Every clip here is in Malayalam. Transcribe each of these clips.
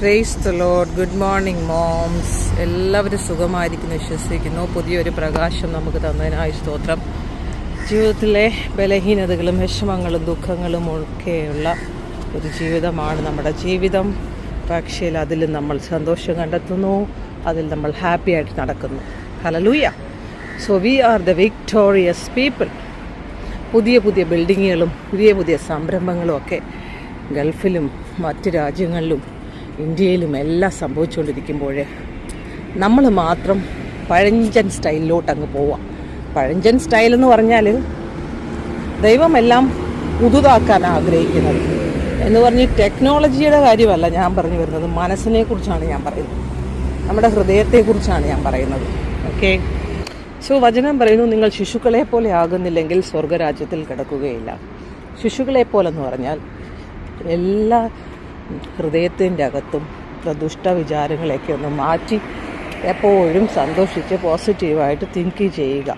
Praise the Lord good morning moms എല്ലാവരും സുഖമായിരിക്കുന്നു വിശ്വസിക്കുന്നു. പുതിയൊരു പ്രകാശം നമുക്ക് തന്നതിനായി സ്തോത്രം. ജീവിതത്തിലെ ബലഹീനതകളും വിഷമങ്ങളും ദുഃഖങ്ങളും ഒക്കെയുള്ള ഒരു ജീവിതമാണ് നമ്മുടെ ജീവിതം. പക്ഷേ അതിൽ നമ്മൾ സന്തോഷം കണ്ടെത്തുന്നു. അതിൽ നമ്മൾ ഹാപ്പി ആയിട്ട് നടക്കുന്നു. Hallelujah so we are the victorious people പുതിയ പുതിയ ബിൽഡിങ്ങുകളും പുതിയ പുതിയ സംരംഭങ്ങളും ഒക്കെ ഗൾഫിലും മറ്റ് രാജ്യങ്ങളിലും ഇന്ത്യയിലും എല്ലാം സംഭവിച്ചുകൊണ്ടിരിക്കുമ്പോൾ നമ്മൾ മാത്രം പഴഞ്ചൻ സ്റ്റൈലിലോട്ട് അങ്ങ് പോവാം പഴഞ്ചൻ സ്റ്റൈൽ എന്ന് പറഞ്ഞാൽ ദൈവമെല്ലാം പുതുതാക്കാൻ ആഗ്രഹിക്കുന്നത്. എന്ന് പറഞ്ഞ് ടെക്നോളജിയുടെ കാര്യമല്ല ഞാൻ പറഞ്ഞു വരുന്നത്. മനസ്സിനെ കുറിച്ചാണ് ഞാൻ പറയുന്നത്. നമ്മുടെ ഹൃദയത്തെക്കുറിച്ചാണ് ഞാൻ പറയുന്നത്. ഓക്കെ? സോ വചനം പറയുന്നു നിങ്ങൾ ശിശുക്കളെ പോലെ ആകുന്നില്ലെങ്കിൽ സ്വർഗരാജ്യത്തിൽ കിടക്കുകയില്ല. ശിശുക്കളെ പോലെന്ന് പറഞ്ഞാൽ എല്ലാ ഹൃദയത്തിന്റെ അകത്തും ദുഷ്ടവിചാരങ്ങളെയൊക്കെ ഒന്ന് മാറ്റി എപ്പോഴും സന്തോഷിച്ച് പോസിറ്റീവായിട്ട് തിങ്ക് ചെയ്യുക.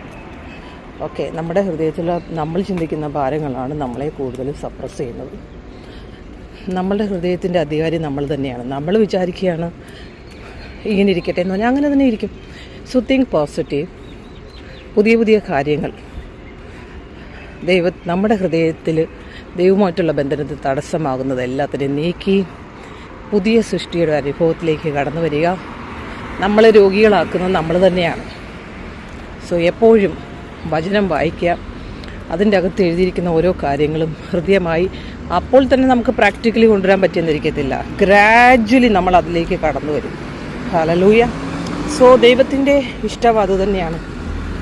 ഓക്കെ നമ്മുടെ ഹൃദയത്തിൽ നമ്മൾ ചിന്തിക്കുന്ന ഭാരങ്ങളാണ് നമ്മളെ കൂടുതലും സപ്രസ് ചെയ്യുന്നത്. നമ്മളുടെ ഹൃദയത്തിന്റെ അധികാരി നമ്മൾ തന്നെയാണ്. നമ്മൾ വിചാരിക്കുകയാണ് ഇങ്ങനെ ഇരിക്കട്ടെ എന്ന് പറഞ്ഞാൽ അങ്ങനെ തന്നെ ഇരിക്കും. സോ തിങ്ക് പോസിറ്റീവ് പുതിയ പുതിയ കാര്യങ്ങൾ. ദൈവ നമ്മുടെ ഹൃദയത്തിൽ ദൈവമായിട്ടുള്ള ബന്ധനത്തിൽ തടസ്സമാകുന്നത് എല്ലാത്തിനെയും നീക്കി പുതിയ സൃഷ്ടിയുടെ അനുഭവത്തിലേക്ക് കടന്നു വരിക. നമ്മളെ രോഗികളാക്കുന്നത് നമ്മൾ തന്നെയാണ്. സോ എപ്പോഴും വചനം വായിക്കുക. അതിന്റെ അകത്ത് എഴുതിയിരിക്കുന്ന ഓരോ കാര്യങ്ങളും ഹൃദ്യമായി അപ്പോൾ തന്നെ നമുക്ക് പ്രാക്ടിക്കലി കൊണ്ടുവരാൻ പറ്റിയെന്നിരിക്കത്തില്ല ഗ്രാജ്വലി നമ്മൾ അതിലേക്ക് കടന്നു വരും. ഹലലൂയ സോ ദൈവത്തിന്റെ ഇഷ്ടം അതുതന്നെയാണ്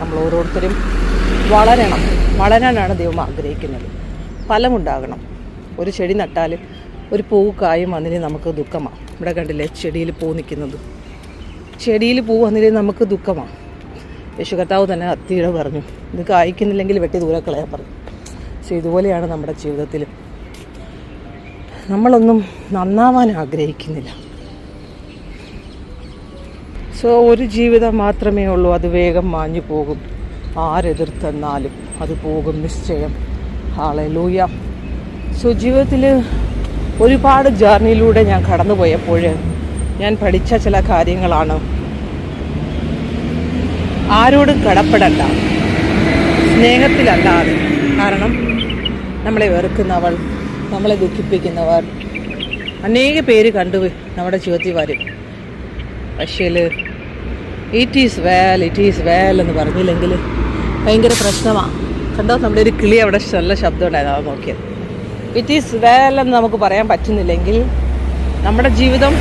നമ്മൾ ഓരോരുത്തരും വളരണം. വളരാനാണ് ദൈവം ആഗ്രഹിക്കുന്നത്. ഫലമുണ്ടാകണം. ഒരു ചെടി നട്ടാൽ ഒരു പൂവ് കായും നമുക്ക് ദുഃഖമാണ് ഇവിടെ കണ്ടില്ലേ ചെടിയിൽ പൂ നിൽക്കുന്നത്. ചെടിയിൽ പൂ വന്നിട്ട് നമുക്ക് ദുഃഖമാണ് യശുകർത്താവ് തന്നെ അത്തിയുടെ പറഞ്ഞു. ഇത് കായ്ക്കുന്നില്ലെങ്കിൽ വെട്ടി ദൂരെ കളയാൻ പറഞ്ഞു. പക്ഷെ ഇതുപോലെയാണ് നമ്മുടെ ജീവിതത്തിൽ. നമ്മളൊന്നും നന്നാവാൻ ആഗ്രഹിക്കുന്നില്ല. സോ ഒരു ജീവിതം മാത്രമേ ഉള്ളൂ. അത് വേഗം മാഞ്ഞു പോകും. ആരെതിർത്തെന്നാലും അത് പോകും നിശ്ചയം. ആളെ ലൂയ സോ ജീവിതത്തിൽ ഒരുപാട് ജേർണിയിലൂടെ ഞാൻ കടന്നുപോയപ്പോൾ ഞാൻ പഠിച്ച ചില കാര്യങ്ങളാണ്. ആരോടും കടപ്പെടണ്ട. സ്നേഹത്തിലല്ലാതെ. കാരണം നമ്മളെ വെറുക്കുന്നവൾ നമ്മളെ ദുഃഖിപ്പിക്കുന്നവർ. അനേക പേര് കണ്ടു നമ്മുടെ ജീവിതത്തിൽ വരും. പക്ഷേ it is well it is well എന്ന് പറഞ്ഞില്ലെങ്കിൽ ഭയങ്കര പ്രശ്നമാണ് കണ്ടോ? നമ്മുടെ ഒരു കിളി അവിടെ നല്ല ശബ്ദം ഉണ്ടായിരുന്നു. അത് നോക്കിയത്. ഇറ്റ് ഈസ് വേൽ എന്ന് നമുക്ക് പറയാൻ പറ്റുന്നില്ലെങ്കിൽ നമ്മുടെ ജീവിതം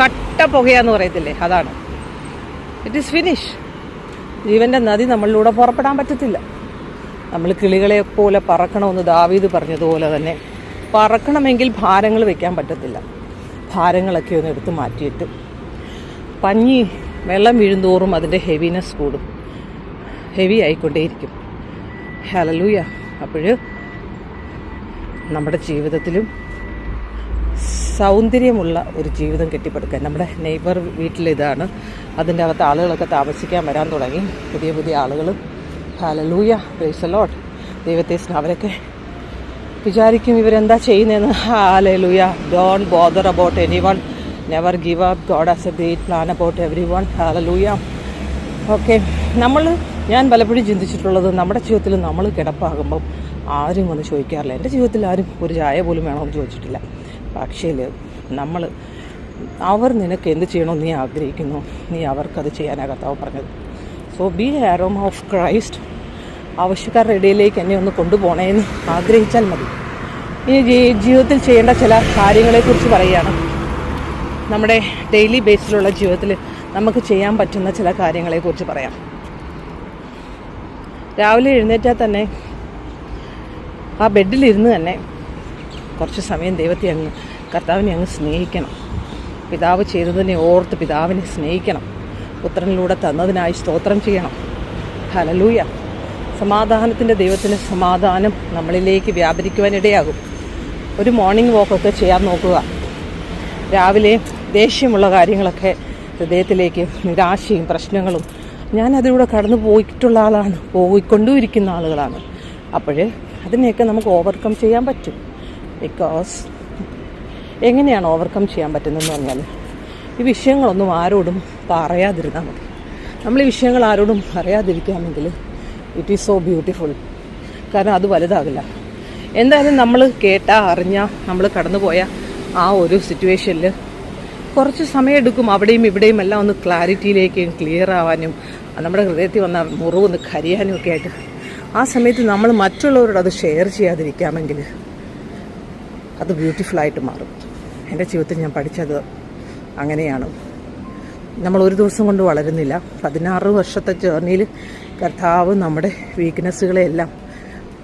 കട്ട പുകയാന്ന് പറയത്തില്ലേ? അതാണ്. ഇറ്റ് ഈസ് ഫിനിഷ് ജീവന്റെ നദി നമ്മളിലൂടെ പുറപ്പെടാൻ പറ്റത്തില്ല. നമ്മൾ കിളികളെ പോലെ പറക്കണമെന്ന് ദാവീദ് പറഞ്ഞതുപോലെ തന്നെ പറക്കണമെങ്കിൽ ഭാരങ്ങൾ വയ്ക്കാൻ പറ്റത്തില്ല. ഭാരങ്ങളൊക്കെ ഒന്ന് എടുത്ത് മാറ്റിയിട്ട് പഞ്ഞി വെള്ളം വീഴുന്തോറും അതിന്റെ ഹെവിനെസ് കൂടും. ഹെവി ആയിക്കൊണ്ടേയിരിക്കും. ഹലലൂയ അപ്പോൾ നമ്മുടെ ജീവിതത്തിലും സൗന്ദര്യമുള്ള ഒരു ജീവിതം കെട്ടിപ്പടുക്കാൻ നമ്മുടെ നെയ്ബർ വീട്ടിലിതാണ് അതിന്റെ അകത്ത് ആളുകളൊക്കെ താമസിക്കാൻ വരാൻ തുടങ്ങി. പുതിയ പുതിയ ആളുകൾ ഹലലൂയ പ്രൈസലോട്ട് ദൈവത്തെ അവരൊക്കെ വിചാരിക്കും ഇവരെന്താ ചെയ്യുന്നതെന്ന്. Hallelujah don't bother about anyone never give up God has a great plan about everyone hallelujah okay നമ്മൾ ഞാൻ പലപ്പോഴും ചിന്തിച്ചിട്ടുള്ളത് നമ്മുടെ ജീവിതത്തിൽ നമ്മൾ കിടപ്പാകുമ്പം ആരും വന്ന് ചോദിക്കാറില്ല. എന്റെ ജീവിതത്തിൽ ആരും ഒരു ചായ പോലും വേണമെന്ന് ചോദിച്ചിട്ടില്ല. പക്ഷേ നമ്മൾ അവർ നിനക്ക് എന്ത് ചെയ്യണമെന്ന് നീ ആഗ്രഹിക്കുന്നു. നീ അവർക്കത് ചെയ്യാനാകത്താവ് പറഞ്ഞത്. So be aroma of Christ ആവശ്യക്കാരുടെ ഇടയിലേക്ക് എന്നെ ഒന്ന് കൊണ്ടുപോകണേന്ന് ആഗ്രഹിച്ചാൽ മതി. ജീ- ജീവിതത്തിൽ ചെയ്യേണ്ട ചില കാര്യങ്ങളെക്കുറിച്ച് പറയുകയാണ്. നമ്മുടെ ഡെയിലി ബേസിലുള്ള ജീവിതത്തിൽ നമുക്ക് ചെയ്യാൻ പറ്റുന്ന ചില കാര്യങ്ങളെക്കുറിച്ച് പറയാം. രാവിലെ എഴുന്നേറ്റാൽ തന്നെ ആ ബെഡിലിരുന്ന് തന്നെ കുറച്ച് സമയം ദൈവത്തെ അങ്ങ് കർത്താവിനെ അങ്ങ് സ്നേഹിക്കണം. പിതാവ് ചെയ്തതിനെ ഓർത്ത് പിതാവിനെ സ്നേഹിക്കണം. പുത്രനിലൂടെ തന്നതിനായി സ്തോത്രം ചെയ്യണം. ഹലലൂയ സമാധാനത്തിന്റെ ദൈവത്തിന് സമാധാനം നമ്മളിലേക്ക് വ്യാപരിക്കുവാനിടയാകും. ഒരു മോർണിംഗ് വാക്കൊക്കെ ചെയ്യാൻ നോക്കുക. രാവിലെ ദേഷ്യമുള്ള കാര്യങ്ങളൊക്കെ ഹൃദയത്തിലേക്ക് നിരാശയും പ്രശ്നങ്ങളും ഞാനതിലൂടെ കടന്നു പോയിട്ടുള്ള ആളാണ്. പോയിക്കൊണ്ടുമിരിക്കുന്ന ആളുകളാണ്. അപ്പോൾ അതിനെയൊക്കെ നമുക്ക് ഓവർകം ചെയ്യാൻ പറ്റും. ബിക്കോസ് എങ്ങനെയാണ് ഓവർകം ചെയ്യാൻ പറ്റുന്നതെന്ന് പറഞ്ഞാൽ ഈ വിഷയങ്ങളൊന്നും ആരോടും പറയാതിരുന്നാൽ മതി. നമ്മൾ ഈ വിഷയങ്ങൾ ആരോടും പറയാതിരിക്കാമെങ്കിൽ ഇറ്റ് ഈസ് സോ ബ്യൂട്ടിഫുൾ കാരണം അത് വലുതാകില്ല. എന്തായാലും നമ്മൾ കേട്ട അറിഞ്ഞാൽ നമ്മൾ കടന്നുപോയ ആ ഒരു സിറ്റുവേഷനിൽ കുറച്ച് സമയമെടുക്കും. അവിടെയും ഇവിടെയും എല്ലാം ഒന്ന് ക്ലാരിറ്റിയിലേക്ക് ക്ലിയർ ആവാനും നമ്മുടെ ഹൃദയത്തിൽ വന്ന മുറിവ് ഒന്ന് കരിയാനും ഒക്കെ ആയിട്ട്. ആ സമയത്ത് നമ്മൾ മറ്റുള്ളവരോട് അത് ഷെയർ ചെയ്യാതിരിക്കാമെങ്കിൽ അത് ബ്യൂട്ടിഫുള്ളായിട്ട് മാറും. എന്റെ ജീവിതത്തിൽ ഞാൻ പഠിച്ചത് അങ്ങനെയാണ്. നമ്മൾ ഒരു ദിവസം കൊണ്ട് വളരുന്നില്ല. പതിനാറ് വർഷത്തെ ജേർണിയിൽ കർത്താവ് നമ്മുടെ വീക്ക്നെസ്സുകളെല്ലാം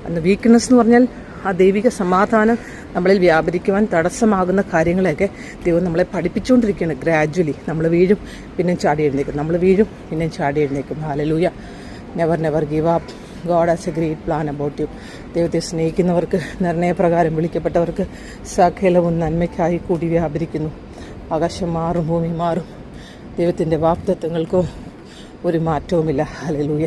അന്ന് വീക്ക്നെസ് എന്ന് പറഞ്ഞാൽ ആ ദൈവിക സമാധാനം നമ്മളിൽ വ്യാപരിക്കുവാൻ തടസ്സമാകുന്ന കാര്യങ്ങളെയൊക്കെ ദൈവം നമ്മളെ പഠിപ്പിച്ചുകൊണ്ടിരിക്കുകയാണ്. ഗ്രാജ്വലി നമ്മൾ വീഴും പിന്നെയും ചാടി എഴുന്നേക്കും നമ്മൾ വീഴും പിന്നെയും ചാടി എഴുന്നേക്കും hallelujah never never give up God has a great plan about you ദൈവത്തെ സ്നേഹിക്കുന്നവർക്ക് നിർണയപ്രകാരം വിളിക്കപ്പെട്ടവർക്ക് സകലവും നന്മയ്ക്കായി കൂടി വ്യാപരിക്കുന്നു. ആകാശം മാറും ഭൂമി മാറും. ദൈവത്തിന്റെ വാക്തത്വങ്ങൾക്കോ ഒരു മാറ്റവുമില്ല. ഹലലൂയ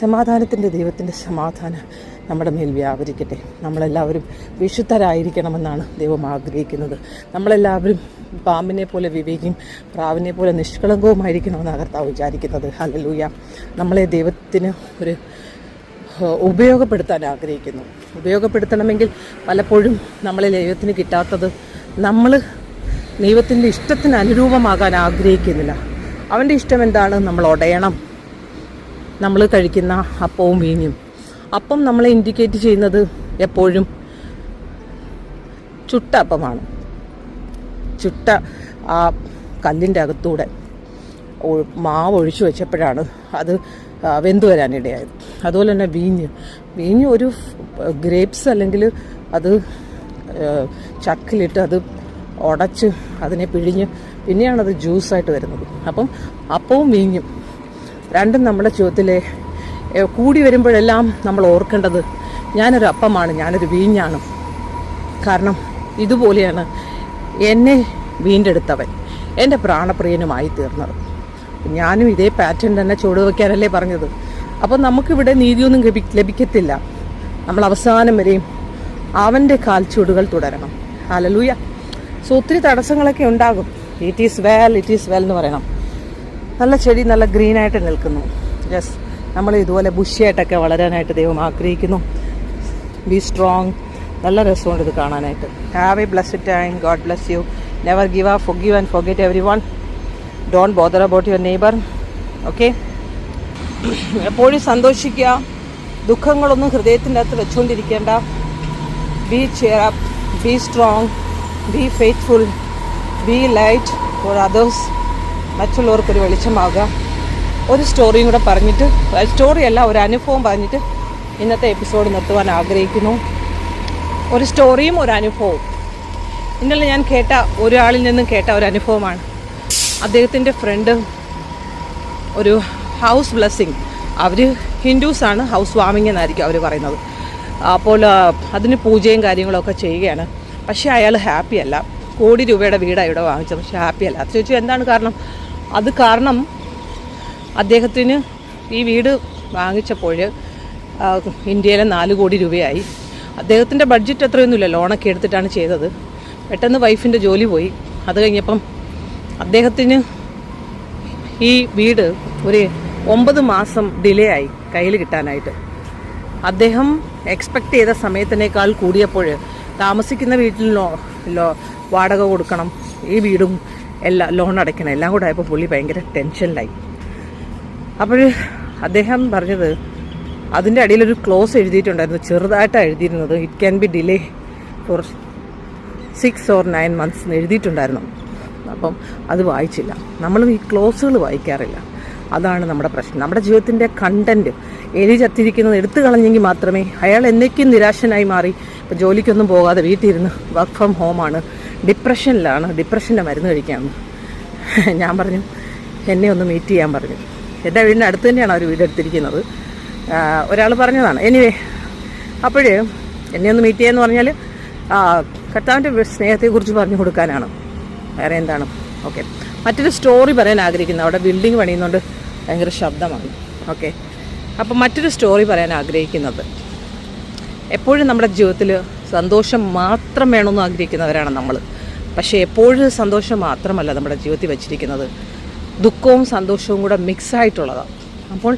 സമാധാനത്തിന്റെ ദൈവത്തിന്റെ സമാധാനം നമ്മുടെ മേൽ വ്യാപരിക്കട്ടെ. നമ്മളെല്ലാവരും വിശുദ്ധരായിരിക്കണമെന്നാണ് ദൈവം ആഗ്രഹിക്കുന്നത്. നമ്മളെല്ലാവരും പാമ്പിനെ പോലെ വിവേകിയും പ്രാവിനെ പോലെ നിഷ്കളങ്കവുമായിരിക്കണമെന്നാണ് കർത്താവ് വിചാരിക്കുന്നത്. ഹലലൂയ നമ്മളെ ദൈവത്തിന് ഒരു ഉപയോഗപ്പെടുത്താൻ ആഗ്രഹിക്കുന്നു. ഉപയോഗപ്പെടുത്തണമെങ്കിൽ പലപ്പോഴും നമ്മളെ ദൈവത്തിന് കിട്ടാത്തത് നമ്മൾ ദൈവത്തിന്റെ ഇഷ്ടത്തിന് അനുരൂപമാകാൻ ആഗ്രഹിക്കുന്നില്ല. അവന്റെ ഇഷ്ടം എന്താണ്? നമ്മൾ ഒടയണം. നമ്മൾ കഴിക്കുന്ന അപ്പവും വീഞ്ഞും അപ്പം നമ്മളെ ഇൻഡിക്കേറ്റ് ചെയ്യുന്നത് എപ്പോഴും ചുട്ട അപ്പമാണ്. ചുട്ട ആ കല്ലിന്റെ അകത്തൂടെ മാവ് ഒഴിച്ചു വെച്ചപ്പോഴാണ് അത് വെന്തു വരാനിടയായത്. അതുപോലെ തന്നെ വീഞ്ഞ്. വീഞ്ഞ് ഒരു ഗ്രേപ്സ് അല്ലെങ്കിൽ അത് ചക്കിലിട്ട് അത് ഉടച്ച് അതിനെ പിഴിഞ്ഞ് പിന്നെയാണത് ജ്യൂസായിട്ട് വരുന്നത്. അപ്പം അപ്പവും വീഞ്ഞും രണ്ടും നമ്മുടെ ജീവിതത്തിലെ ഏ, കൂടി വരുമ്പോഴെല്ലാം നമ്മൾ ഓർക്കേണ്ടത് ഞാനൊരു അപ്പമാണ് ഞാനൊരു വീഞ്ഞാണ്. കാരണം ഇതുപോലെയാണ് എന്നെ വീണ്ടെടുത്തവൻ എന്റെ പ്രാണപ്രിയനുമായി തീർന്നത്. ഞാനും ഇതേ പാറ്റേൺ തന്നെ ചുവട് വയ്ക്കാനല്ലേ പറഞ്ഞത്. അപ്പോൾ നമുക്കിവിടെ നീതിയൊന്നും ലഭി- ലഭിക്കത്തില്ല. നമ്മൾ അവസാനം വരെയും അവന്റെ കാൽച്ചുവടുകൾ തുടരണം. ഹലലൂയ സോ ഒത്തിരി തടസ്സങ്ങളൊക്കെ ഉണ്ടാകും. It is well it is well എന്ന് പറയണം. നല്ല ചെടി നല്ല ഗ്രീനായിട്ട് നിൽക്കുന്നു. യെസ് നമ്മൾ ഇതുപോലെ ബുഷിയായിട്ടൊക്കെ വളരാനായിട്ട് ദൈവം ആഗ്രഹിക്കുന്നു. ബി സ്ട്രോങ് നല്ല രസമുണ്ട് ഇത് കാണാനായിട്ട്. Have a blessed time God bless you never give up forgive and forget everyone don't bother about your neighbour okay എപ്പോഴും സന്തോഷിക്കുക. ദുഃഖങ്ങളൊന്നും ഹൃദയത്തിന്റെ അകത്ത് വെച്ചുകൊണ്ടിരിക്കേണ്ട be cheer up be strong be faithful be light for others മറ്റുള്ളവർക്കൊരു വെളിച്ചമാകുക ഒരു സ്റ്റോറിയും കൂടെ പറഞ്ഞിട്ട് സ്റ്റോറി അല്ല ഒരു അനുഭവം പറഞ്ഞിട്ട് ഇന്നത്തെ എപ്പിസോഡ് നിർത്തുവാൻ ആഗ്രഹിക്കുന്നു. ഒരു സ്റ്റോറിയും ഒരു അനുഭവവും. ഇന്നലെ ഞാൻ കേട്ട ഒരാളിൽ നിന്നും കേട്ട ഒരു അനുഭവമാണ്. അദ്ദേഹത്തിന്റെ ഫ്രണ്ട് ഒരു ഹൗസ് ബ്ലെസ്സിങ് അവർ ഹിന്ദുസാണ് ഹൗസ് വാമിങ് എന്നായിരിക്കും അവർ പറയുന്നത്. അപ്പോൾ അതിന് പൂജയും കാര്യങ്ങളൊക്കെ ചെയ്യുകയാണ്. പക്ഷേ അയാൾ ഹാപ്പി അല്ല. കോടി രൂപയുടെ വീടാണ് ഇവിടെ വാങ്ങിച്ചത്. പക്ഷേ ഹാപ്പി അല്ല. അത് ചോദിച്ചു എന്താണ് കാരണം? അത് കാരണം അദ്ദേഹത്തിന് ഈ വീട് വാങ്ങിച്ചപ്പോൾ ഇന്ത്യയിലെ നാല് കോടി രൂപയായി. അദ്ദേഹത്തിന്റെ ബഡ്ജറ്റ് അത്രയൊന്നുമില്ല. ലോണൊക്കെ എടുത്തിട്ടാണ് ചെയ്തത്. പെട്ടെന്ന് വൈഫിന്റെ ജോലി പോയി. അത് കഴിഞ്ഞപ്പം അദ്ദേഹത്തിന് ഈ വീട് ഒരു ഒമ്പത് മാസം ഡിലേ ആയി കയ്യിൽ കിട്ടാനായിട്ട്. അദ്ദേഹം എക്സ്പെക്ട് ചെയ്ത സമയത്തിനേക്കാൾ കൂടിയപ്പോൾ താമസിക്കുന്ന വീട്ടിൽ ലോ വാടക കൊടുക്കണം ഈ വീടും എല്ലാം ലോൺ അടയ്ക്കണം എല്ലാം കൂടെ ആയപ്പോൾ പുള്ളി ഭയങ്കര ടെൻഷനിലായി അപ്പോൾ അദ്ദേഹം പറഞ്ഞത് അതിന്റെ അടിയിലൊരു ക്ലോസ് എഴുതിയിട്ടുണ്ടായിരുന്നു ചെറുതായിട്ടാണ് എഴുതിയിരുന്നത്. It can be delay for six or nine months എന്ന് എഴുതിയിട്ടുണ്ടായിരുന്നു. അപ്പം അത് വായിച്ചില്ല. നമ്മൾ ഈ ക്ലോസുകൾ വായിക്കാറില്ല. അതാണ് നമ്മുടെ പ്രശ്നം. നമ്മുടെ ജീവിതത്തിന്റെ കണ്ടന്റ് എഴുതി ചത്തിരിക്കുന്നത് എടുത്തു കളഞ്ഞെങ്കിൽ മാത്രമേ അയാൾ എന്നേക്കും നിരാശനായി മാറി. ഇപ്പം ജോലിക്കൊന്നും പോകാതെ വീട്ടിലിരുന്ന് വർക്ക് ഫ്രം ഹോമാണ് ഡിപ്രഷനിലാണ്. ഡിപ്രഷന്റെ മരുന്ന് കഴിക്കാമെന്ന് ഞാൻ പറഞ്ഞു എന്നെ ഒന്ന് മീറ്റ് ചെയ്യാൻ പറഞ്ഞു. എന്റെ വീടിന്റെ അടുത്ത് തന്നെയാണ് അവർ വീടെടുത്തിരിക്കുന്നത് ഒരാൾ പറഞ്ഞതാണ് എനിവേ അപ്പോഴേ എന്നെ ഒന്ന് മീറ്റ് ചെയ്യാന്ന് പറഞ്ഞാൽ കർത്താവിന്റെ സ്നേഹത്തെക്കുറിച്ച് പറഞ്ഞു കൊടുക്കാനാണ്. വേറെ എന്താണ്? ഓക്കെ. മറ്റൊരു സ്റ്റോറി പറയാൻ ആഗ്രഹിക്കുന്നു. അവിടെ ബിൽഡിംഗ് പണിയുന്നതുകൊണ്ട് ഭയങ്കര ശബ്ദമാണ്. ഓക്കെ. അപ്പം മറ്റൊരു സ്റ്റോറി പറയാൻ ആഗ്രഹിക്കുന്നത്. എപ്പോഴും നമ്മുടെ ജീവിതത്തിൽ സന്തോഷം മാത്രം വേണമെന്ന് ആഗ്രഹിക്കുന്നവരാണ് നമ്മൾ പക്ഷേ എപ്പോഴും സന്തോഷം മാത്രമല്ല നമ്മുടെ ജീവിതത്തിൽ വെച്ചിരിക്കുന്നത്. ദുഃഖവും സന്തോഷവും കൂടെ മിക്സ് ആയിട്ടുള്ളതാണ് അപ്പോൾ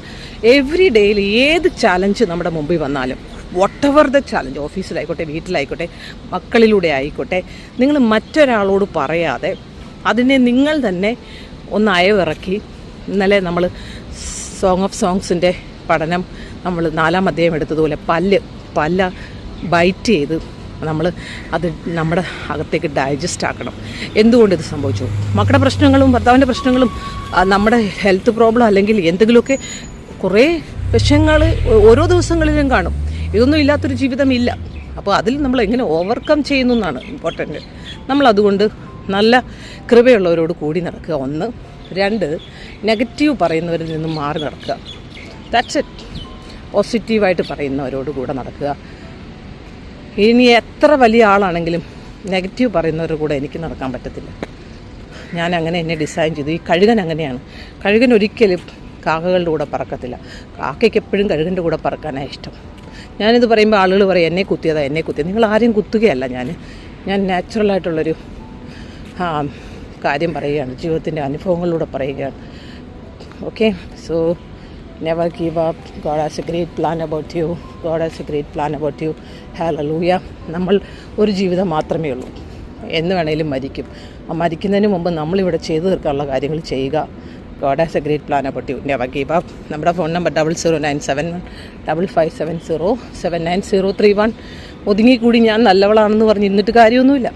എവറി ഡേയിൽ ഏത് ചാലഞ്ച് നമ്മുടെ മുമ്പിൽ വന്നാലും വട്ട് എവർ ദ ചാലഞ്ച് ഓഫീസിലായിക്കോട്ടെ വീട്ടിലായിക്കോട്ടെ മക്കളിലൂടെ ആയിക്കോട്ടെ നിങ്ങൾ മറ്റൊരാളോട് പറയാതെ അതിനെ നിങ്ങൾ തന്നെ ഒന്ന് അയവിറക്കി. ഇന്നലെ നമ്മൾ സോങ് ഓഫ് സോങ്സിന്റെ പഠനം നമ്മൾ നാലാം അധ്യായം എടുത്തതുപോലെ പല്ല് പല്ല ബൈറ്റ് ചെയ്ത് നമ്മൾ അത് നമ്മുടെ അകത്തേക്ക് ഡൈജസ്റ്റ് ആക്കണം. എന്തുകൊണ്ട് ഇത് സംഭവിച്ചു? മക്കളുടെ പ്രശ്നങ്ങളും ഭർത്താവിന്റെ പ്രശ്നങ്ങളും നമ്മുടെ ഹെൽത്ത് പ്രോബ്ലം അല്ലെങ്കിൽ എന്തെങ്കിലുമൊക്കെ കുറേ വിഷയങ്ങൾ ഓരോ ദിവസങ്ങളിലും കാണും. ഇതൊന്നും ഇല്ലാത്തൊരു ജീവിതം ഇല്ല. അപ്പോൾ അതിൽ നമ്മൾ എങ്ങനെ ഓവർകം ചെയ്യുന്നു എന്നാണ് ഇമ്പോർട്ടന്റ് നമ്മൾ അതുകൊണ്ട് നല്ല കൃപയുള്ളവരോട് കൂടി നടക്കുക. ഒന്ന്. രണ്ട്. നെഗറ്റീവ് പറയുന്നവരിൽ നിന്നും മാറി നടക്കുക. ദാറ്റ്സ് ഇറ്റ് പോസിറ്റീവായിട്ട് പറയുന്നവരോട് കൂടെ നടക്കുക. ഇനി എത്ര വലിയ ആളാണെങ്കിലും നെഗറ്റീവ് പറയുന്നവരുടെ കൂടെ എനിക്ക് നടക്കാൻ പറ്റത്തില്ല. ഞാൻ അങ്ങനെ എന്നെ ഡിസൈൻ ചെയ്തു. ഈ കഴുകൻ അങ്ങനെയാണ്. കഴുകൻ ഒരിക്കലും കാക്കകളുടെ കൂടെ പറക്കത്തില്ല. കാക്കയ്ക്ക് എപ്പോഴും കഴുകന്റെ കൂടെ പറക്കാനാണ് ഇഷ്ടം. ഞാനിത് പറയുമ്പോൾ ആളുകൾ പറയും എന്നെ കുത്തിയതാ എന്നെ കുത്തിയത് നിങ്ങൾ ആരെയും കുത്തുകയല്ല ഞാൻ. ഞാൻ നാച്ചുറലായിട്ടുള്ളൊരു കാര്യം പറയുകയാണ് ജീവിതത്തിന്റെ അനുഭവങ്ങളിലൂടെ പറയുകയാണ്. Okay so never give up. God has a great plan about you. God has a great plan about you. Hallelujah. നമ്മൾ ഒരു ജീവിതം മാത്രമേ ഉള്ളൂ. എന്ന് വേണേലും മരിക്കും. മരിക്കുന്നതിന് മുമ്പ് നമ്മളിവിടെ ചെയ്തു തീർക്കാനുള്ള കാര്യങ്ങൾ ചെയ്യുക. God has a great plan about you never give up നമ്മുടെ phone number double zero nine seven double five seven zero seven nine zero three one ഒതുങ്ങിക്കൂടി ഞാൻ നല്ലവളാണെന്ന് പറഞ്ഞ് ഇന്നിട്ട് കാര്യമൊന്നുമില്ല.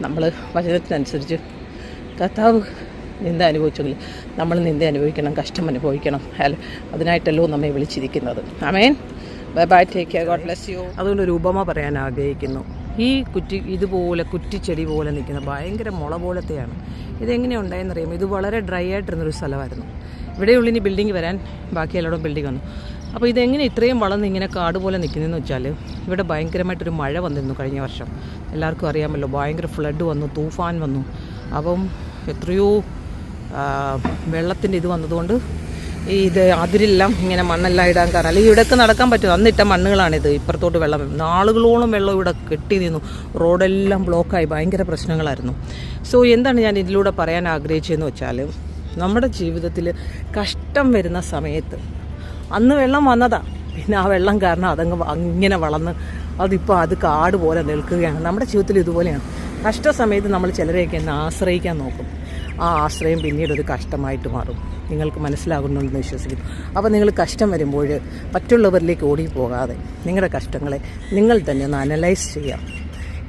നമ്മൾ വചനത്തിനനുസരിച്ച് കർത്താവ് നിന്ദ അനുഭവിച്ചെങ്കിൽ നമ്മൾ നിന്ദ അനുഭവിക്കണം കഷ്ടം അനുഭവിക്കണം. അതിനായിട്ടല്ലോ നമ്മെ വിളിച്ചിരിക്കുന്നത്. Amen bye bye take care God bless you അതുകൊണ്ട് ഒരു ഉപമ പറയാൻ ആഗ്രഹിക്കുന്നു. ഈ കുറ്റി ഇതുപോലെ കുറ്റിച്ചെടി പോലെ നിൽക്കുന്ന ഭയങ്കര മുള പോലത്തെയാണ്. ഇതെങ്ങനെ ഉണ്ടായെന്നറിയാമോ? ഇത് വളരെ ഡ്രൈ ആയിട്ടിരുന്നൊരു സ്ഥലമായിരുന്നു. ഇവിടെയുള്ള ഇനി ബിൽഡിംഗ് വരാൻ ബാക്കി എല്ലായിടവും ബിൽഡിംഗ് വന്നു. അപ്പോൾ ഇതെങ്ങനെ ഇത്രയും വളർന്ന് ഇങ്ങനെ കാട് പോലെ നിൽക്കുന്നതെന്ന് വെച്ചാൽ ഇവിടെ ഭയങ്കരമായിട്ടൊരു മഴ വന്നിരുന്നു കഴിഞ്ഞ വർഷം. എല്ലാവർക്കും അറിയാമല്ലോ ഭയങ്കര ഫ്ലഡ് വന്നു തൂഫാൻ വന്നു. അപ്പം എത്രയോ വെള്ളത്തിന്റെ ഇത് വന്നതുകൊണ്ട് ഇത് അതിരെല്ലാം ഇങ്ങനെ മണ്ണെല്ലാം ഇടാൻ കാരണം. അല്ലെങ്കിൽ ഇവിടെയൊക്കെ നടക്കാൻ പറ്റും അന്നിട്ട മണ്ണുകളാണിത്. ഇപ്പുറത്തോട്ട് വെള്ളം നാളുകളോളം വെള്ളം ഇവിടെ കെട്ടി നിന്നു റോഡെല്ലാം ബ്ലോക്കായി. ഭയങ്കര പ്രശ്നങ്ങളായിരുന്നു. സോ എന്താണ് ഞാൻ ഇതിലൂടെ പറയാൻ ആഗ്രഹിച്ചതെന്ന് വെച്ചാൽ നമ്മുടെ ജീവിതത്തിൽ കഷ്ടം വരുന്ന സമയത്ത് അന്ന് വെള്ളം വന്നതാ. പിന്നെ ആ വെള്ളം കാരണം അതങ്ങ് അങ്ങനെ വളർന്ന് അതിപ്പോൾ അത് കാട് പോലെ നിൽക്കുകയാണ്. നമ്മുടെ ജീവിതത്തിൽ ഇതുപോലെയാണ്. കഷ്ട സമയത്ത് നമ്മൾ ചിലരെയൊക്കെ ഒന്ന് ആശ്രയിക്കാൻ നോക്കും. ആ ആശ്രയം പിന്നീട് ഒരു കഷ്ടമായിട്ട് മാറും. നിങ്ങൾക്ക് മനസ്സിലാകുന്നുണ്ടെന്ന് വിശ്വസിക്കുന്നു. അപ്പോൾ നിങ്ങൾ കഷ്ടം വരുമ്പോൾ മറ്റുള്ളവരിലേക്ക് ഓടി പോകാതെ നിങ്ങളുടെ കഷ്ടങ്ങളെ നിങ്ങൾ തന്നെ ഒന്ന് അനലൈസ് ചെയ്യാം.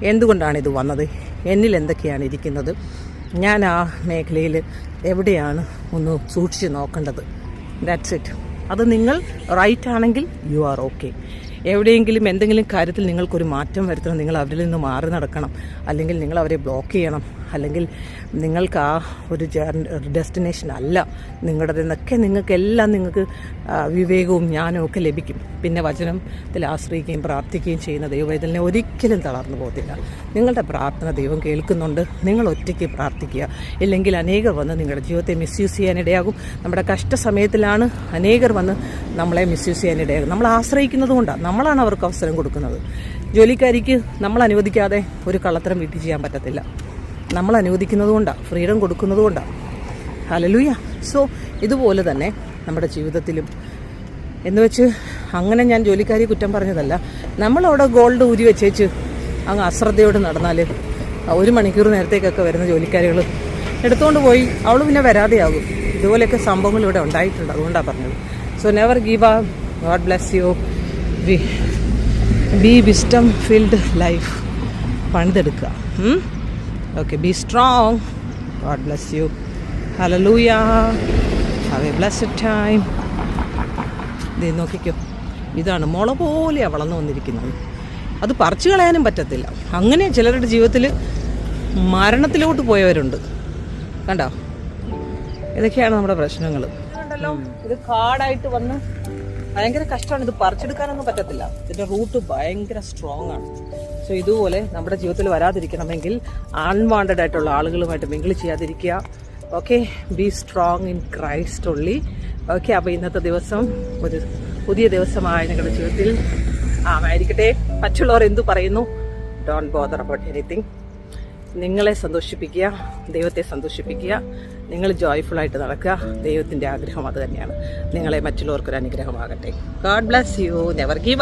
എന്തുകൊണ്ടാണ് ഇത് വന്നത്? എന്നിൽ എന്തൊക്കെയാണ് ഇരിക്കുന്നത്? ഞാൻ ആ മേഖലയിൽ എവിടെയാണ് ഒന്ന് സൂക്ഷിച്ച് നോക്കേണ്ടത്? ദാറ്റ്സ് ഇറ്റ് അത് നിങ്ങൾ റൈറ്റ് ആണെങ്കിൽ യു ആർ ഓക്കെ എവിടെയെങ്കിലും എന്തെങ്കിലും കാര്യത്തിൽ നിങ്ങൾക്കൊരു മാറ്റം വരുത്തണം. നിങ്ങൾ അവരിൽ നിന്ന് മാറി നടക്കണം. അല്ലെങ്കിൽ നിങ്ങൾ അവരെ ബ്ലോക്ക് ചെയ്യണം. അല്ലെങ്കിൽ നിങ്ങൾക്ക് ആ ഒരു ഡെസ്റ്റിനേഷൻ അല്ല നിങ്ങളുടേതെന്നൊക്കെ നിങ്ങൾക്കെല്ലാം നിങ്ങൾക്ക് വിവേകവും ജ്ഞാനവും ഒക്കെ ലഭിക്കും. പിന്നെ വചനത്തിൽ ആശ്രയിക്കുകയും പ്രാർത്ഥിക്കുകയും ചെയ്യുന്ന ദൈവവേദനെ ഒരിക്കലും തളർന്നു പോകത്തില്ല. നിങ്ങളുടെ പ്രാർത്ഥന ദൈവം കേൾക്കുന്നുണ്ട്. നിങ്ങൾ ഒറ്റയ്ക്ക് പ്രാർത്ഥിക്കുക. ഇല്ലെങ്കിൽ അനേകർ വന്ന് നിങ്ങളുടെ ജീവിതത്തെ മിസ്യൂസ് ചെയ്യാനിടയാകും നമ്മുടെ കഷ്ടസമയത്തിലാണ് അനേകർ വന്ന് നമ്മളെ മിസ്യൂസ് ചെയ്യാനിടയാകും നമ്മൾ ആശ്രയിക്കുന്നത് കൊണ്ടാണ് നമ്മളാണ് അവർക്ക് അവസരം കൊടുക്കുന്നത്. ജോലിക്കാരിക്ക് നമ്മൾ അനുവദിക്കാതെ ഒരു കള്ളത്തരം വീട്ടിൽ ചെയ്യാൻ പറ്റത്തില്ല. നമ്മൾ അനുവദിക്കുന്നത് കൊണ്ടാണ് ഫ്രീഡം കൊടുക്കുന്നതുകൊണ്ടാണ് ഹലലൂയ സോ ഇതുപോലെ തന്നെ നമ്മുടെ ജീവിതത്തിലും. എന്ന് വെച്ച് അങ്ങനെ ഞാൻ ജോലിക്കാരി കുറ്റം പറഞ്ഞതല്ല. നമ്മളവിടെ ഗോൾഡ് ഊരി വെച്ചേച്ച് അങ്ങ് അശ്രദ്ധയോട് നടന്നാൽ ഒരു മണിക്കൂർ നേരത്തേക്കൊക്കെ വരുന്ന ജോലിക്കാരികൾ എടുത്തുകൊണ്ട് പോയി അവൾ പിന്നെ വരാതെയാകും. ഇതുപോലെയൊക്കെ സംഭവങ്ങൾ ഇവിടെ ഉണ്ടായിട്ടുണ്ട് അതുകൊണ്ടാണ് പറഞ്ഞത്. So never give up God bless you be wisdom filled life പണിതെടുക്കുക. Okay be strong God bless you hallelujah have a blessed time ഇത് നോക്കിക്കോ. ഇതാണ് മുള പോലെയാണ് വളർന്നു വന്നിരിക്കുന്നത്. അത് പറിച്ചു കളയാനും പറ്റത്തില്ല. അങ്ങനെ ചിലരുടെ ജീവിതത്തിൽ മരണത്തിലോട്ട് പോയവരുണ്ട്. കണ്ടോ? ഇതൊക്കെയാണ് നമ്മുടെ പ്രശ്നങ്ങൾ ഇത് കാടായിട്ട് വന്ന് ഭയങ്കര കഷ്ടമാണ്. ഇത് പറിച്ചെടുക്കാനൊന്നും പറ്റത്തില്ല. ഇതിന്റെ റൂട്ട് ഭയങ്കര സ്ട്രോങ് ആണ്. സോ ഇതുപോലെ നമ്മുടെ ജീവിതത്തിൽ വരാതിരിക്കണമെങ്കിൽ അൺവാണ്ടഡ് ആയിട്ടുള്ള ആളുകളുമായിട്ട് മിങ്കിൾ ചെയ്യാതിരിക്കുക. Okay be strong in Christ ഉള്ളി ഓക്കെ അപ്പോൾ ഇന്നത്തെ ദിവസം ഒരു പുതിയ ദിവസമായ നിങ്ങളുടെ ജീവിതത്തിൽ ആ ആയിരിക്കട്ടെ മറ്റുള്ളവർ എന്തു പറയുന്നു? ഡോണ്ട് ബോദർ അബൌട്ട് എനിത്തിങ് നിങ്ങളെ സന്തോഷിപ്പിക്കുക ദൈവത്തെ സന്തോഷിപ്പിക്കുക. നിങ്ങൾ ജോയ്ഫുള്ളായിട്ട് നടക്കുക. ദൈവത്തിന്റെ ആഗ്രഹം അത് തന്നെയാണ്. നിങ്ങളെ മറ്റുള്ളവർക്കൊരു അനുഗ്രഹമാകട്ടെ. God bless you never give